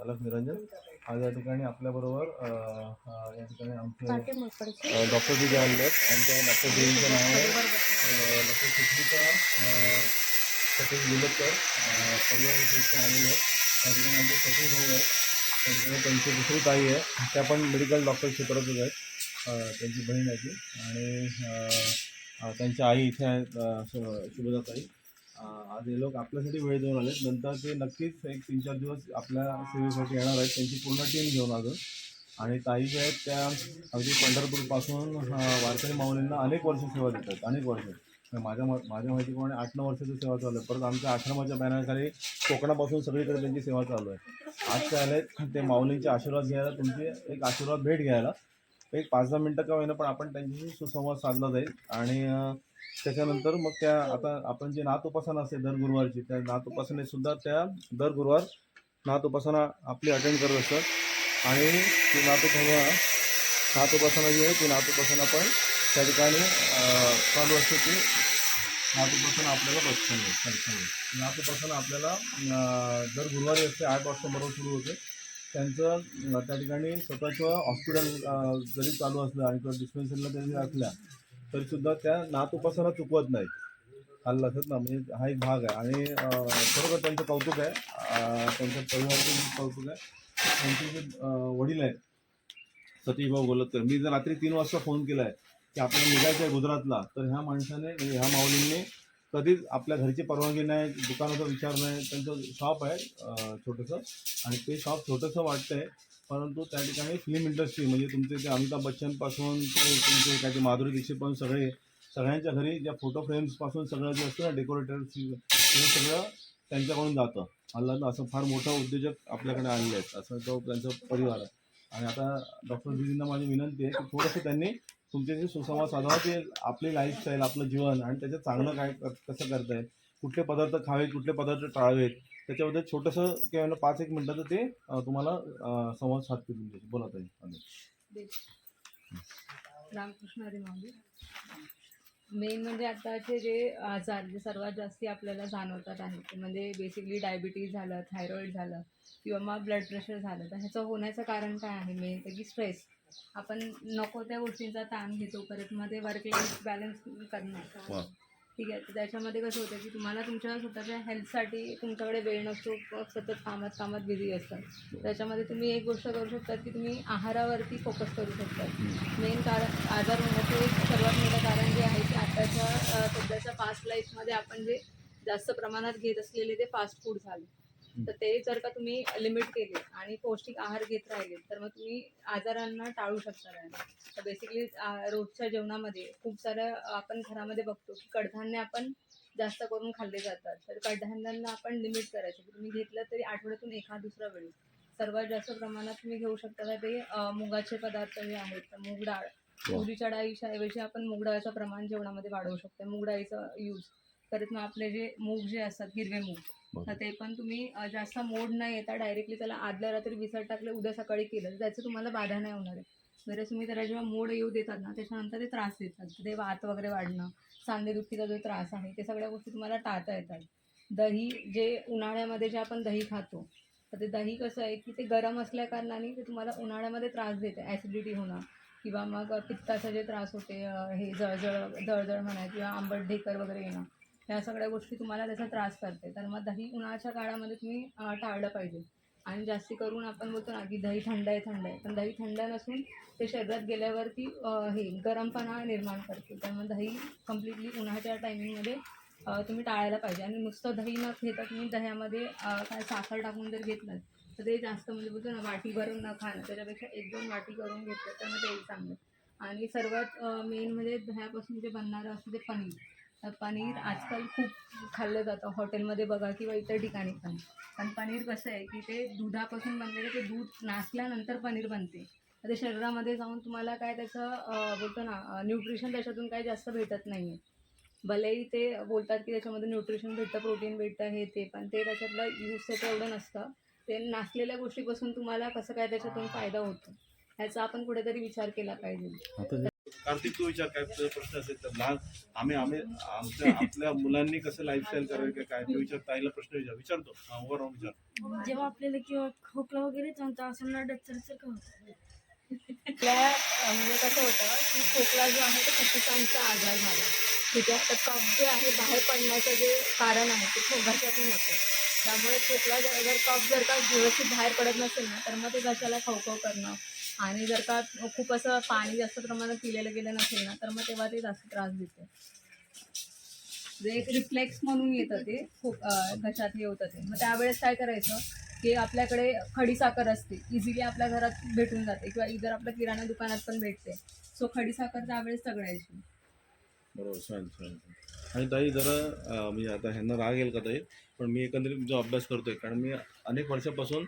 चालक निरंजन. आज या ठिकाणी आपल्याबरोबर या ठिकाणी आमचे डॉक्टर दिदी आलेले आहेत आणि त्या डॉक्टर दिदींच्या नावाने अ, डॉक्टर सुस्मिता अ, सतीश परिवार इथे आलेले आहेत. त्या ठिकाणी आमचे सतीश भाऊ आहेत. त्या ठिकाणी त्यांची दुसरी ताई आहे. त्या पण मेडिकल डॉक्टर क्षेत्रातच आहेत. त्यांची बहीण आहे ती. आणि त्यांच्या आई इथे आहेत अ, शु- शुभदाताई अ, आज हे लोक आपल्यासाठी वेळ देऊन आलेत. नंतर ते नक्कीच एक तीन चार दिवस आपल्या सेवेसाठी येणार आहेत. त्यांची पूर्ण टीम घेऊन आलो आणि ताई ज्या आहेत त्या अगदी पंढरपूरपासून वारकरी माऊलींना अनेक वर्ष सेवा देतात. अनेक वर्ष. माझ्या माझ्या माहितीप्रमाणे आठ नऊ वर्षाची सेवा चालू आहे. परत आमच्या आश्रमाच्या बॅनरखाली कोकणापासून सगळीकडे त्यांची सेवा चालू आहे. आज काय आले ते माऊलींचे आशीर्वाद घ्यायला तुमची एक आशीर्वाद भेट घ्यायला. एक पाच दहा मिनटं का होईना पण आपण त्यांच्याशी सुसंवाद साधला जाईल. आणि त्याच्यानंतर मग त्या आता आपण जे नाथ उपासना असते दर गुरुवारची त्या नाथ सुद्धा त्या दर गुरुवार नातोपासना उपासना आपली अटेंड करत असतात. आणि ती नाथ उपासना नाथ उपासना जी आहे ती नाथ उपासना पण त्या ठिकाणी चालू असते ती नाथ उपासना आपल्याला बघतो नाथ उपासना आपल्याला दर गुरुवारी असते आठ वाजता बरोबर सुरू होते. त्यांचं त्या ठिकाणी स्वतःचं हॉस्पिटल जरी चालू असलं आणि किंवा डिस्पेन्सरीला जरी असल्या तरीसुद्धा त्या नात उपासना चुकवत नाहीत. हल्ला लक्षात ना म्हणजे हा एक भाग आहे. आणि खरोखर त्यांचं कौतुक आहे. त्यांच्या परिवाराचं कौतुक आहे. त्यांचे जे वडील आहेत सतीश भाऊ गोलतकर मी जर रात्री तीन वाजता फोन केला आहे की आपल्याला निघायचं आहे गुजरातला तर ह्या माणसाने म्हणजे ह्या माऊलींनी कधीच आपल्या घरची परवानगी नाही दुकानाचा विचार नाही त्यांचं शॉप आहे छोटंसं. आणि ते शॉप छोटंसं वाटतंय परंतु त्या ठिकाणी फिल्म इंडस्ट्री म्हणजे तुमचे ते अमिताभ बच्चनपासून ते तुमचे काय ते माधुरी दीक्षितपासून सगळे सगळ्यांच्या घरी ज्या फोटो फ्रेम्सपासून सगळं जे असतं ना डेकोरेटर ते सगळं त्यांच्याकडून जातं. अल्ला असं फार मोठं उद्योजक आपल्याकडे आणले आहेत असं तो त्यांचा परिवार आहे. आणि आता डॉक्टर दिदींना माझी विनंती आहे की थोडंसं त्यांनी तुमच्याशी सुसंवाद साधावा ते आपली लाईफस्टाईल आपलं जीवन आणि त्याच्यात चांगलं काय कसं कसं येईल कुठले पदार्थ खावेत कुठले पदार्थ टाळावेत त्याच्याबद्दल छोटंसं ना पाच एक मिनटाचं ते तुम्हाला संवाद साधतील तुमच्याशी बोला ताई रामकृष्ण हरी माऊली. मेन म्हणजे आताचे जे आजार जे सर्वात जास्ती आपल्याला जाणवतात आहेत ते म्हणजे बेसिकली डायबिटीज झालं थायरॉईड झालं किंवा मग ब्लड प्रेशर झालं. तर ह्याचं होण्याचं कारण काय आहे मेन तर की स्ट्रेस आपण नको त्या गोष्टींचा ताण घेतो परत मध्ये वर्क लाईफ बॅलन्स. करणं. ठीक आहे. तर त्याच्यामध्ये कसं होतं की तुम्हाला तुमच्या स्वतःच्या हेल्थसाठी तुमच्याकडे वेळ नसतो सतत कामात कामात बिझी असतात. त्याच्यामध्ये तुम्ही एक गोष्ट करू शकता की तुम्ही आहारावरती फोकस करू शकता. मेन कारण आजार होण्याचं एक सर्वात मोठं कारण जे आहे की आताच्या सध्याच्या फास्ट लाईफमध्ये आपण जे जास्त प्रमाणात घेत असलेले ते फास्ट फूड झाले. तर ते जर का तुम्ही लिमिट केले आणि पौष्टिक आहार घेत राहिले तर मग तुम्ही आजारांना टाळू शकता तर बेसिकली रोजच्या जेवणामध्ये खूप साऱ्या आपण घरामध्ये बघतो की कडधान्य आपण जास्त करून खाल्ले जातात. तर कडधान्यांना आपण लिमिट करायचं. तुम्ही घेतलं तरी आठवड्यातून एखाद दुसरा वेळी. सर्वात जास्त प्रमाणात तुम्ही घेऊ शकता का ते मुगाचे पदार्थ जे आहेत तर मूग डाळ. तुरीच्या डाळीच्या ऐवजी आपण मूग डाळीचं प्रमाण जेवणामध्ये वाढवू शकतो. मूग डाळीचं यूज परत मग आपले जे मूग जे असतात हिरवे मूग तर ते पण तुम्ही जास्त मोड न येता डायरेक्टली त्याला आदल्या रात्री विसर टाकले उद्या सकाळी केलं तर त्याचं तुम्हाला बाधा नाही होणार आहे. बरं तुम्ही त्याला जेव्हा मोड येऊ देतात ना त्याच्यानंतर ते त्रास देतात. ते वात वगैरे वाढणं सांधेदुखीचा जो त्रास आहे ते सगळ्या गोष्टी तुम्हाला टाळता येतात. दही जे उन्हाळ्यामध्ये जे आपण दही खातो तर ते दही कसं आहे की ते गरम असल्या कारणाने ते तुम्हाला उन्हाळ्यामध्ये त्रास देते ॲसिडिटी होणं किंवा मग पित्ताचा जे त्रास होते हे जळजळ जळजळ म्हणा किंवा आंबट ढेकर वगैरे येणं ह्या सगळ्या गोष्टी तुम्हाला त्याचा त्रास करते. तर मग दही उन्हाळ्याच्या काळामध्ये तुम्ही टाळलं पाहिजे. आणि जास्ती करून आपण बोलतो ना की दही थंड आहे थंड आहे. पण दही थंड नसून ते शरीरात गेल्यावरती हे गरमपणा निर्माण करते. त्यामुळे दही कम्प्लिटली उन्हाच्या टायमिंगमध्ये तुम्ही टाळायला पाहिजे. आणि नुसतं दही न घेता तुम्ही दह्यामध्ये काय साखर टाकून जर घेतलं तर ते जास्त म्हणजे बोलतो ना वाटी भरून न खाणं. त्याच्यापेक्षा एक दोन वाटी करून घेतलं तर मग ते एक चांगलं. आणि सर्वात मेन म्हणजे दह्यापासून जे बनणारं असतं ते पनीर. पनीर आजकाल खूप खाल्लं जातं. हॉटेलमध्ये बघा किंवा इतर ठिकाणी पण. पण पनीर कसं आहे की ते दुधापासून बनलेलं ते दूध नासल्यानंतर पनीर बनते. ते शरीरामध्ये जाऊन तुम्हाला काय त्याचं बोलतो ना न्यूट्रिशन त्याच्यातून काही जास्त भेटत नाही आहे भलेही ते बोलतात की त्याच्यामध्ये न्यूट्रिशन भेटतं प्रोटीन भेटतं हे ते पण ते त्याच्यातलं यूज त्याचं एवढं नसतं. ते नासलेल्या गोष्टीपासून तुम्हाला कसं काय त्याच्यातून फायदा होतो? ह्याचा आपण कुठेतरी विचार केला पाहिजे. आता जे कार्तिक तू विचार काय तुझा प्रश्न असेल तर लहान आम्ही आम्ही आमच्या आपल्या मुलांनी कसं लाईफस्टाईल करायचं काय काय ते विचार ताईला प्रश्न विचार विचारतो. हा, राहून विचार. जेव्हा आपल्याला किंवा खोकला वगैरे तेव्हा असं होतं? आपल्या अं, म्हणजे कसं होतं की खोकला जो आहे तो फुफ्फुसांचा आजार झाला. ठीक आहे तर कफ जे आहे बाहेर पडण्याचं जे कारण आहे ते घशातून होतं. त्यामुळे खोकला जर जर कफ जर का व्यवस्थित बाहेर पडत नसेल ना तर मग ते घशाला खवखव करणं आणि जर का खूप असं पाणी जास्त प्रमाणात पिलेलं गेलं नसेल ना तर मग तेव्हा ते जास्त त्रास देते. जे एक रिफ्लेक्स म्हणून येतं ते खूप घशात हे होतं ते. मग त्यावेळेस काय करायचं की आपल्याकडे खडीसाखर असते इझिली आपल्या घरात भेटून जाते किंवा इतर आपल्या किराणा दुकानात पण भेटते. सो खडीसाखर त्यावेळेस सगळ्याची. बरोबर छान छान आणि ताई जरा म्हणजे आता ह्यांना राग येईल का ताई? पण मी एकंदरीत जो अभ्यास करतोय कारण मी अनेक वर्षापासून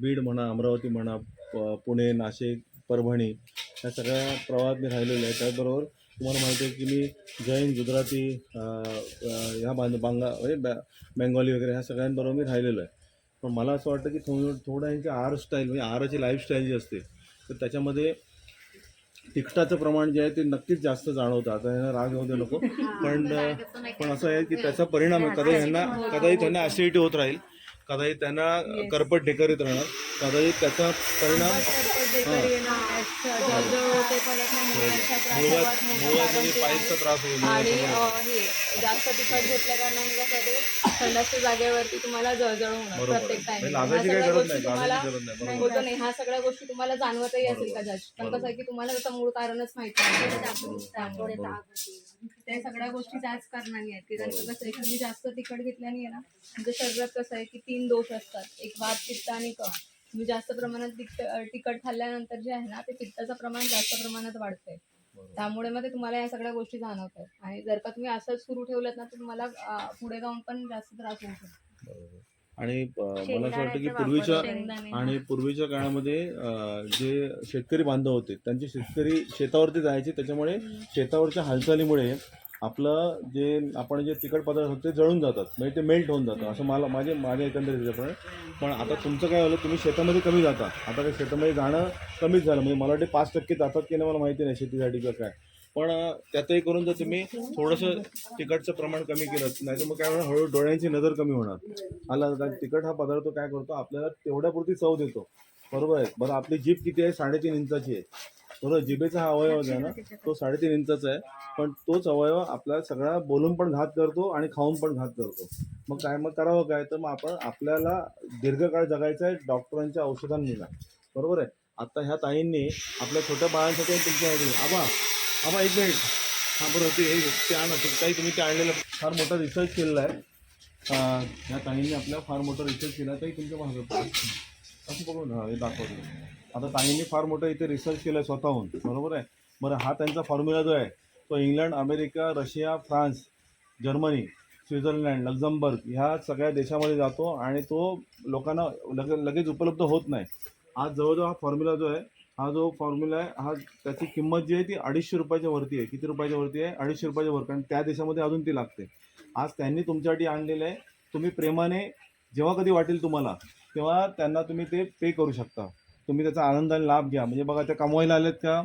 बीड म्हणा अमरावती म्हणा पुणे नाशिक परभणी या सगळ्या प्रवाहात मी राहिलेलो आहे. त्याचबरोबर तुम्हाला माहिती आहे की मी जैन गुजराती ह्या बांग बांगा म्हणजे बॅ- बेंगॉली वगैरे ह्या सगळ्यांबरोबर मी राहिलेलो आहे. पण मला असं वाटतं की थोडं थोडं यांची आहार स्टाईल म्हणजे आहाराची लाईफस्टाईल जी असते तर त्याच्यामध्ये तिखटाचं प्रमाण जे आहे ते नक्कीच जास्त जाणवतं. आता यांना राग येऊ दे नको. पण पण असं आहे की त्याचा परिणाम आहे कदाचित यांना कदाचित त्यांना ऍसिडिटी होत राहील. कदाचित त्यांना करपट ढेकरीत राहणार. कदाचित त्याचा परिणाम कारण म्हणजे त्रास होईल आणि मुळव्याध अं, हे जास्त तिखट घेतल्या कारणाने कसं ते थंडाच्या जागेवरती तुम्हाला जळजळ होणार प्रत्येक म्हणजे टाइम गरज नाही ह्या सगळ्या गोष्टी तुम्हाला जाणवतही असेल बरोबर. कदाचित. पण. कसं आहे की तुम्हाला त्याचं मूळ कारणच माहिती बरोबर. त्या सगळ्या गोष्टी त्याच कारणाने आहेत. की त्यांचं कसं आहे की तुम्ही जास्त तिखट घेतल्याने आहे ना म्हणजे शरीरात कसं आहे की तीन दोष असतात. एक वात पित्त आणि कफ. तुम्ही जास्त प्रमाणात तिखट खाल्ल्यानंतर जे आहे ना ते पित्ताचं प्रमाण जास्त प्रमाणात वाढतंय. त्यामुळे मग ते तुम्हाला या सगळ्या गोष्टी जाणवत आहेत आणि जर का तुम्ही असंच सुरू ठेवलं ना तर तुम्हाला अं, पुढे जाऊन पण जास्त त्रास होऊ शकतो. बरोबर. आणि अं, मला असं वाटतं की पूर्वीच्या शेंगदाणे. आणि पूर्वीच्या काळामध्ये अं, जे शेतकरी बांधव होते त्यांचे शेतकरी शेतावरती जायचे. त्याच्यामुळे शेतावरच्या हालचालीमुळे आपलं जे आपण जे तिखट पदार्थ होते ते जळून जातात. म्हणजे ते मेल्ट होऊन जातं. असं मला माझे माझ्या एकंदरीत याच्याप्रमाणे पण आता तुमचं काय झालं तुम्ही शेतामध्ये कमी जाता. आता काय शेतामध्ये जाणं कमीच झालं. म्हणजे मला वाटते पाच टक्के जातात की नाही मला माहिती नाही शेतीसाठी का काय. पण त्यातही करून जर तुम्ही थोडंसं तिखटचं प्रमाण कमी केलं नाही तर मग काय होणार हळूहळू डोळ्यांची नजर कमी होणार. आला कारण तिखट हा पदार्थ काय करतो आपल्याला तेवढ्यापुरती चव देतो. बरोबर आहे. बरं आपली जीप किती आहे? साडेतीन इंचाची आहे. बरोबर जिभेचा हा अवयव जो आहे ना तो साडेतीन इंचाचा आहे. पण तोच अवयव आपला सगळा बोलून पण घात करतो आणि खाऊन पण घात करतो. मग काय मग करावं काय? तर मग आपण आपल्याला दीर्घकाळ जगायचं आहे डॉक्टरांच्या औषधांनी बरोबर आहे? आता ह्या ताईंनी आपल्या छोट्या बाळांसाठी तुमच्यासाठी आबा आबा एक मिनिट. हां बरोबर ते हे ते आणा काही तुम्ही ते आणलेलं फार मोठा रिसर्च केलेला आहे. ह्या ताईंनी आपल्या फार मोठा रिसर्च केला. काही तुमच्या भागात असं बघून हे दाखवतो. आता ताईंनी फार मोठं इथे रिसर्च केलं आहे स्वतःहून. बरोबर आहे? बरं हा त्यांचा फॉर्म्युला जो आहे तो England America Russia France Germany Switzerland Luxembourg ह्या सगळ्या देशामध्ये जातो आणि तो लोकांना लगे लगेच उपलब्ध होत नाही. आज जवळजवळ हा फॉर्म्युला जो आहे हा जो फॉर्म्युला आहे हा त्याची किंमत जी आहे ती अडीचशे रुपयाच्या वरती आहे. किती रुपयाच्या वरती आहे? अडीचशे रुपयाच्या वर कारण त्या देशामध्ये अजून ती लागते. आज त्यांनी तुमच्यासाठी आणलेलं आहे. तुम्ही प्रेमाने जेव्हा कधी वाटेल तुम्हाला तेव्हा त्यांना तुम्ही ते पे करू शकता. तुम्ही त्याचा आनंदाने लाभ घ्या. म्हणजे बघा त्या कमवायला आलेत का?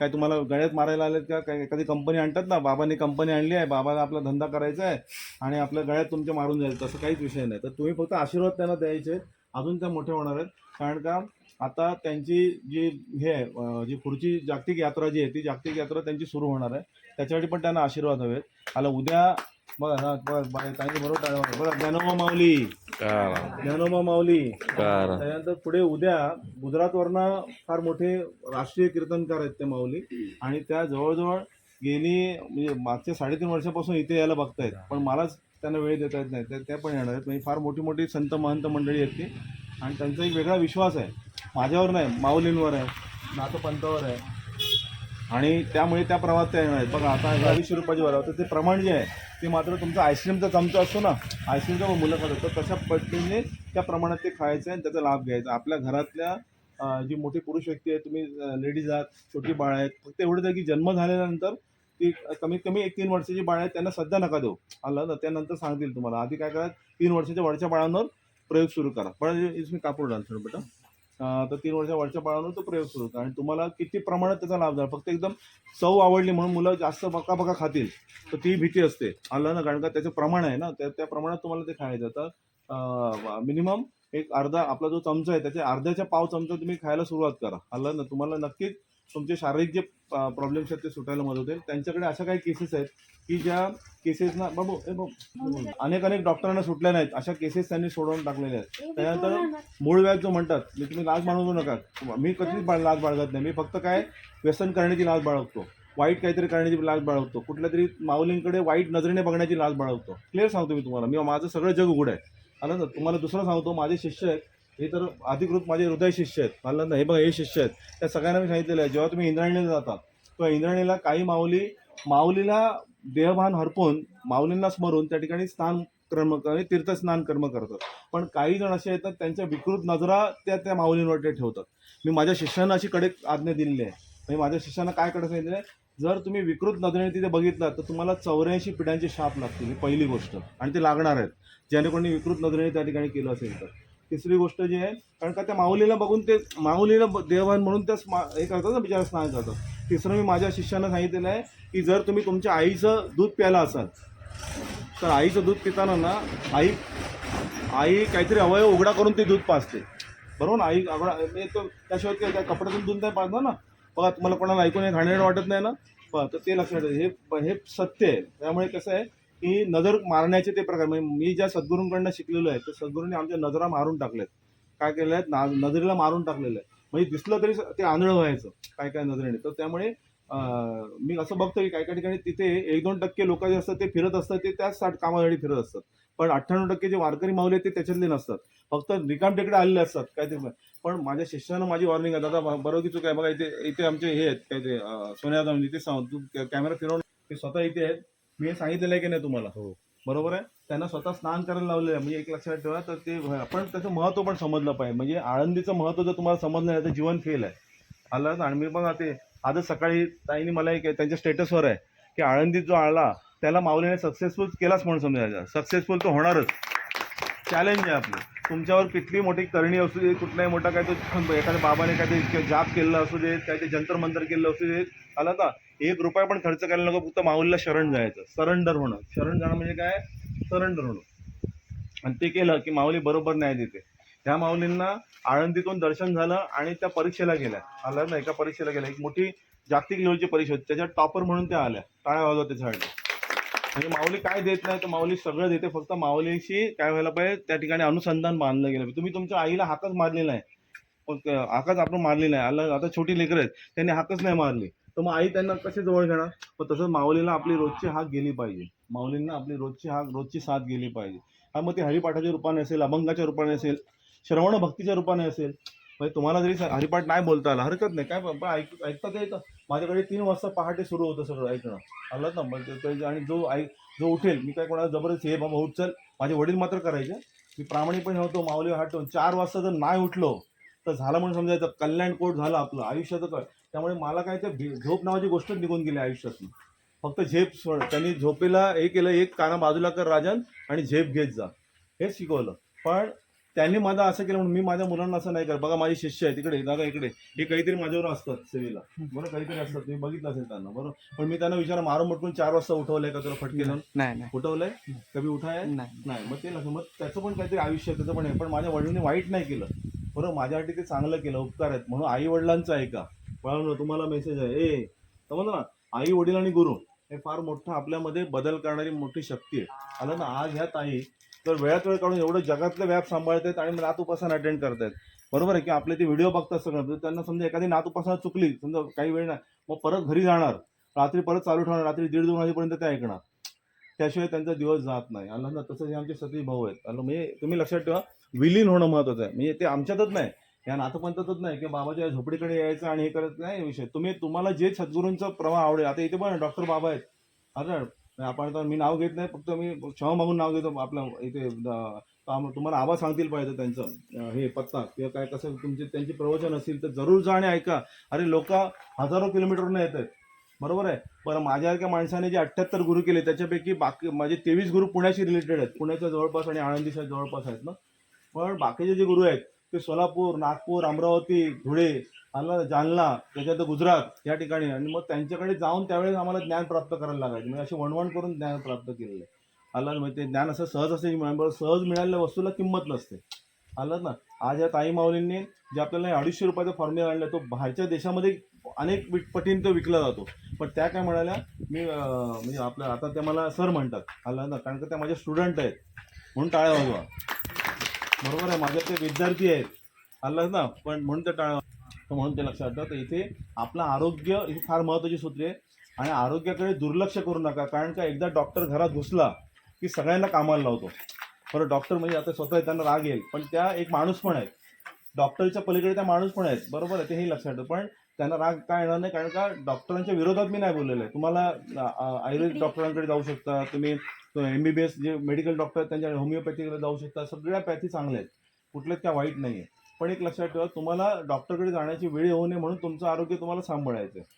काय तुम्हाला गळ्यात मारायला आलेत का? काय एखादी कंपनी आणतात ना? बाबांनी कंपनी आणली आहे बाबाला आपला धंदा करायचा आहे आणि आपल्या गळ्यात तुमच्या मारून जाईल. तसं काहीच विषय नाही. तर तुम्ही फक्त आशीर्वाद त्यांना द्यायचे. अजून त्या मोठे होणार आहेत. कारण का? आता त्यांची जी हे आहे, जी पुढची जागतिक यात्रा जी आहे ती जागतिक यात्रा त्यांची सुरू होणार आहे. त्याच्यासाठी पण त्यांना आशीर्वाद हवेत. आला उद्या बघा हा बघा बरोबर बघा ज्ञानोबा माऊली. ज्ञानोबा माऊली त्यानंतर पुढे उद्या गुजरातवरनं फार मोठे राष्ट्रीय कीर्तनकार आहेत ते माऊली. आणि त्या जवळजवळ गेली म्हणजे मागच्या साडेतीन वर्षापासून इथे यायला बघतायत. पण मलाच त्यांना वेळ देता येत नाही. त्या त्या पण येणार आहेत. म्हणजे फार मोठी मोठी संत महंत मंडळी आहेत ती. आणि त्यांचा एक वेगळा विश्वास आहे. माझ्यावर नाही माऊलींवर आहे. नाथपंथावर आहे. आणि त्यामुळे त्या प्रमाणात त्या आहेत. बघा आता वीसशे रुपयाची रुपयाचे वर तर ते प्रमाण जे आहे ते मात्र तुमचा आईस्क्रीमचा चमचा असतो ना आईस्क्रीमचा मुलं खात असतो. तशा पद्धतीने त्या प्रमाणात ते खायचं आहे आणि त्याचा लाभ घ्यायचा. आपल्या घरातल्या जी मोठी पुरुष व्यक्ती आहे तुम्ही लेडीज आहात छोटी बाळ आहेत फक्त एवढंच आहे की जन्म झाल्यानंतर ती कमीत कमी एक तीन वर्षाची बाळ आहेत त्यांना सध्या नका देऊ. आलं ना त्यानंतर सांगतील तुम्हाला. आधी काय करा तीन वर्षाच्या वरच्या बाळांवर प्रयोग सुरू करा. पण इसमें कापूर डाल थोडं बेटा. तर तीन वर्षा वरच्या बाळांवर तो प्रयोग सुरू होता. आणि तुम्हाला किती प्रमाणात त्याचा लाभ झाला? फक्त एकदम चव आवडली म्हणून मुलं जास्त बका बका खातील तर ती भीती असते. आलं ना कारण का त्याचं प्रमाण आहे ना त्या त्या प्रमाणात तुम्हाला ते खायचं तर मिनिमम एक अर्धा आपला जो चमचा आहे त्याच्या अर्ध्याच्या पाव चमचा तुम्ही खायला सुरुवात करा. आलं ना तुम्हाला नक्कीच तुमचे शारीरिक जे प्रॉब्लेम्स आहेत ते सुटायला मदत होईल त्यांच्याकडे अशा काही केसेस आहेत की ज्या केसेसना बाबू ए बाबू अनेक अनेक डॉक्टरांना सुटल्या नाहीत. अशा केसेस त्यांनी सोडवून टाकलेल्या आहेत. त्यानंतर मूळ व्याज जो म्हणतात मी तुम्ही लाज बाळगू नका. मी कधीच बाळ लाज बाळगत नाही. मी फक्त काय व्यसन करण्याची लाज बाळगतो. वाईट काहीतरी करण्याची लाज बाळगतो. कुठल्या तरी माऊलींकडे वाईट नजरेने बघण्याची लाज बाळगतो. क्लिअर सांगतो मी तुम्हाला. मी माझं सगळं जग उघड आहे. आलं ना तुम्हाला दुसरं सांगतो माझे शिष्य आहेत. हे तर अधिकृत माझे हृदय शिष्य आहेत. आलं हे बघा हे शिष्य आहेत. त्या सगळ्यांना मी सांगितलेलं आहे जेव्हा तुम्ही इंद्रायणीला जातात तेव्हा इंद्रायणीला काही माऊली माऊलीला देहभान हरपून माऊलींना स्मरून त्या ठिकाणी स्नान कर्म तीर्थस्नान कर्म करतात. पण काही जण असे येतात त्यांच्या विकृत नजरा त्या त्या माऊलींवर ते ठेवतात. मी माझ्या शिष्यांना अशी कडे आज्ञा दिलेली आहे. म्हणजे माझ्या शिष्यांना काय कडे सांगितलं आहे? जर तुम्ही विकृत नजरेने तिथे बघितलं तर तुम्हाला चौऱ्याऐंशी पिढ्यांचे शाप लागतील ही पहिली गोष्ट. आणि ते लागणार आहेत. ज्याने कोणी विकृत नजरेने त्या ठिकाणी केलं असेल तर. तिसरी गोष्ट जी आहे कारण का त्या माऊलीला बघून ते माऊलीला देवान म्हणून त्या स्मा हे करतात ना बिचारा स्नान करतात. तिसरं मी माझ्या शिष्यांना सांगितलेलं आहे की जर तुम्ही तुमच्या आईचं दूध प्यायला असाल तर आईचं दूध पिताना ना आई आई काहीतरी अवयव उघडा करून ते दूध पाजते. बरोबर? ना आई अवघडा तर तो त्याशिवाय काय त्या कपड्यातून दूध नाही पाजणार ना. बघा तुम्हाला कोणाला ऐकून हे घाणेरडं वाटत नाही ना? बघा तर ते लक्षात हे हे सत्य आहे. त्यामुळे कसं आहे की नजर मारण्याचे ते प्रकार म्हणजे मी ज्या सद्गुरूंकडनं शिकलेलो आहे तर सद्गुरूंनी आमच्या नजरा मारून टाकल्यात. काय केलं आहे ना नजरेला मारून टाकलेलं आहे. म्हणजे दिसलं तरी ते आंधळं व्हायचं काय काय नजरेने. तर त्यामुळे मी असं बघतो की काही काही ठिकाणी तिथे एक दोन टक्के लोक जे असतात ते फिरत असतात ते त्याच साठ कामासाठी फिरत असतात. पण अठ्ठ्याण्णव टक्के जे वारकरी माऊले आहेत ते त्याच्यातले नसतात. फक्त रिकाम टेकडे आलेले असतात काय ते पण माझ्या शिष्यानं माझी वॉर्निंग आहे दादा बरोबर की चूक आहे? बघा इथे इथे आमचे हे आहेत काय ते सोन्या इथे म्हणजे सांग तू कॅमेरा फिरवून ते स्वतः इथे आहेत. मी हे सांगितलेलं आहे की नाही तुम्हाला? हो. बरोबर आहे? त्यांना स्वतः स्नान करायला लावलेलं आहे. म्हणजे एक लक्षात ठेवा तर ते आपण त्याचं महत्त्व पण समजलं पाहिजे. म्हणजे आळंदीचं महत्त्व जर तुम्हाला समजलं नाही तर जीवन फेल आहे. आलं आणि मी बघा ते आजच सकाळी ताईने मला एक त्यांच्या स्टेटसवर आहे की आळंदीत जो आला त्याला माऊलीने सक्सेसफुल केलाच म्हणून समजायचा. सक्सेसफुल तो होणारच. चॅलेंज आहे आपलं. तुमच्यावर किती मोठी करणी असू दे कुठलाही मोठा काय तो एखाद्या बाबाने काय ते जाप केलेलं असू दे काय ते जंतर मंतर केलेलं असू दे. आला का एक रुपया पण खर्च करायला नको फक्त माऊलीला शरण जायचं. सरेंडर होणं. शरण जाणं म्हणजे काय? सरेंडर होणं. आणि ते केलं की माऊली बरोबर न्याय देते. त्या माऊलींना आळंदीतून दर्शन झालं आणि त्या परीक्षेला गेल्या. आल्या ना एका परीक्षेला गेल्या. एक मोठी जागतिक लेवलची परीक्षा होती. त्याच्यात टॉपर म्हणून त्या आल्या. टाळ्या वाजवा त्याच्यासाठी म्हणजे माऊली काय देत नाही तर माऊली सगळं देते. फक्त माऊलीशी काय व्हायला पाहिजे त्या ठिकाणी अनुसंधान बांधलं गेलं. तुम्ही तुमच्या आईला हाकच मारलेला आहे हाकच आपण मारली नाही. आलं आता छोटी लेकरं आहेत. त्यांनी हाकच नाही मारली. तर मग आई त्यांना कसे जवळ घेणार? पण तसंच माऊलीला आपली रोजची हाक गेली पाहिजे. माऊलींना आपली रोजची हाक रोजची साथ गेली पाहिजे. हा मग ते हरिपाठाच्या रूपाने असेल अभंगाच्या रूपाने असेल श्रवण भक्तीच्या रूपाने असेल. म्हणजे तुम्हाला जरी हरिपाठ नाही बोलता आला हरकत नाही. काय पण ऐक ऐकता ते येतं. माझ्याकडे तीन वाजता पहाटे सुरू होतं सगळं ऐकणं. आलं ना? मग आणि जो ऐक जो उठेल मी काय कोणाला जबरदस्त हे बाबा उठचल माझे वडील मात्र करायचे. मी प्रामाणिकपणे होतो माऊली हटवून चार वाजता जर नाही उठलो तर झालं म्हणून समजायचं. कल्याण कोट झालं आपलं. आयुष्याचं काय? त्यामुळे मला काय ते भे- झोप नावाची गोष्टच निघून गेली आयुष्यातून. फक्त झेप सोड त्यांनी झोपेला हे केलं एक काना बाजूला कर राजन आणि झेप घेत जा. हेच शिकवलं. पण त्यांनी माझं असं केलं म्हणून मी माझ्या मुलांना असं नाही करत. बघा माझी शिष्य आहे. तिकडे दादा इकडे. हे काहीतरी माझ्यावर असतात सेवेला. बरोबर काहीतरी असतात तुम्ही बघितलं असेल त्यांना. बरोबर पण मी त्यांना विचार मारून मोठून चार वाजता उठवलंय का तुला फटके उठवलंय? कधी उठाय? नाही. नाही. मग ते लक्षात मग त्याचं पण काहीतरी आयुष्य त्याचं पण आहे. पण माझ्या वडिलांनी वाईट नाही केलं. बरोबर माझ्यासाठी ते चांगलं केलं. उपकार आहेत. म्हणून आई वडिलांचं ऐका. वळवलं तुम्हाला मेसेज आहे. ए समजलं ना. आई वडील आणि गुरु हे फार मोठं आपल्यामध्ये बदल करणारी मोठी शक्ती आहे. आलं ना आज ह्या ताई तर वेळात वेळ काढून एवढं जगातले व्याप सांभाळतायत आणि नात उपासना अटेंड करतायत. बरोबर आहे की आपले ते व्हिडिओ बघतात सगळं. म्हणजे त्यांना समजा एखादी नात उपासना चुकली समजा काही वेळ नाही मग परत घरी जाणार. रात्री परत चालू ठेवणार. रात्री दीड दोन वाजेपर्यंत ते ऐकणार. त्याशिवाय त्यांचा दिवस जात नाही. आलं ना तसंच हे आमचे सती भाऊ आहेत आलं म्हणजे तुम्ही लक्षात ठेवा विलीन होणं महत्वाचं आहे. म्हणजे ते आमच्यातच नाही. या नातपंथातच नाही की बाबाच्या झोपडीकडे यायचं आणि हे करत नाही विषय. तुम्ही तुम्हाला जे सद्गुरूंचा प्रवाह आवडेल आता इथे पण डॉक्टर बाबा आहेत. आता आपण आता मी नाव घेत नाही फक्त मी क्षमा मागून नाव घेतो आपलं इथे तुम्हाला आवाज सांगतील पाहिजे त्यांचं हे पत्ता किंवा काय कसं तुमचे त्यांची प्रवचन असतील तर जरूर जा आणि ऐका. अरे लोक हजारो किलोमीटरनं येत आहेत. बरोबर आहे? बरं माझ्यासारख्या माणसाने जे अठ्ठ्याहत्तर गुरु केले त्याच्यापैकी बाकी माझे तेवीस गुरु पुण्याशी रिलेटेड आहेत. पुण्याच्या जवळपास आणि आळंदीच्या जवळपास आहेत ना. पण बाकीचे जे गुरु आहेत ते सोलापूर नागपूर अमरावती धुळे आला जालना त्याच्यानंतर गुजरात या ठिकाणी. आणि मग त्यांच्याकडे जाऊन त्यावेळेस आम्हाला ज्ञान प्राप्त करायला लागायचं. म्हणजे असे वणवण करून ज्ञान प्राप्त केलेलं आहे. आलं म्हणजे ते ज्ञान असं सहज असे सहज मिळालेल्या वस्तूला किंमत नसते. आलं ना आज या ताई माऊलींनी जे आपल्याला अडीचशे रुपयाचा फॉर्म्युला आणला तो बाहेरच्या देशामध्ये अनेक विक- तो विकला जातो. पण त्या काय म्हणाल्या मी म्हणजे आपल्या आता त्या मला सर म्हणतात. आलं ना कारण का त्या माझ्या स्टुडंट आहेत. म्हणून टाळ्या वाजवा. बरोबर आहे माझ्या ते विद्यार्थी आहेत. आलं ना पण म्हणून ते टाळ तर म्हणून ते लक्षात येतं तर इथे आपलं आरोग्य ही फार महत्त्वाची सूत्रे आहे. आणि आरोग्याकडे दुर्लक्ष करू नका कारण का एकदा डॉक्टर घरात घुसला की सगळ्यांना कामाला लावतो. बरं डॉक्टर म्हणजे आता स्वतः त्यांना राग येईल पण त्या एक माणूस पण आहेत डॉक्टरच्या पलीकडे त्या माणूस पण आहेत. बरोबर आहे ते हे लक्षात ठेव. पण त्यांना राग काय येणार नाही? कारण का डॉक्टरांच्या विरोधात मी नाही बोललेलं आहे. तुम्हाला आयुर्वेदिक डॉक्टरांकडे जाऊ शकता तुम्ही एम बी बी एस जे मेडिकल डॉक्टर आहेत त्यांच्या होमिओपॅथीकडे जाऊ शकता. सगळ्या पॅथी चांगल्या आहेत. कुठल्याच त्या वाईट नाही आहे पण एक लक्षात ठेवा तुम्हाला डॉक्टरकडे जाण्याची वेळ येऊ नये म्हणून तुमचं आरोग्य तुम्हाला सांभाळायचं आहे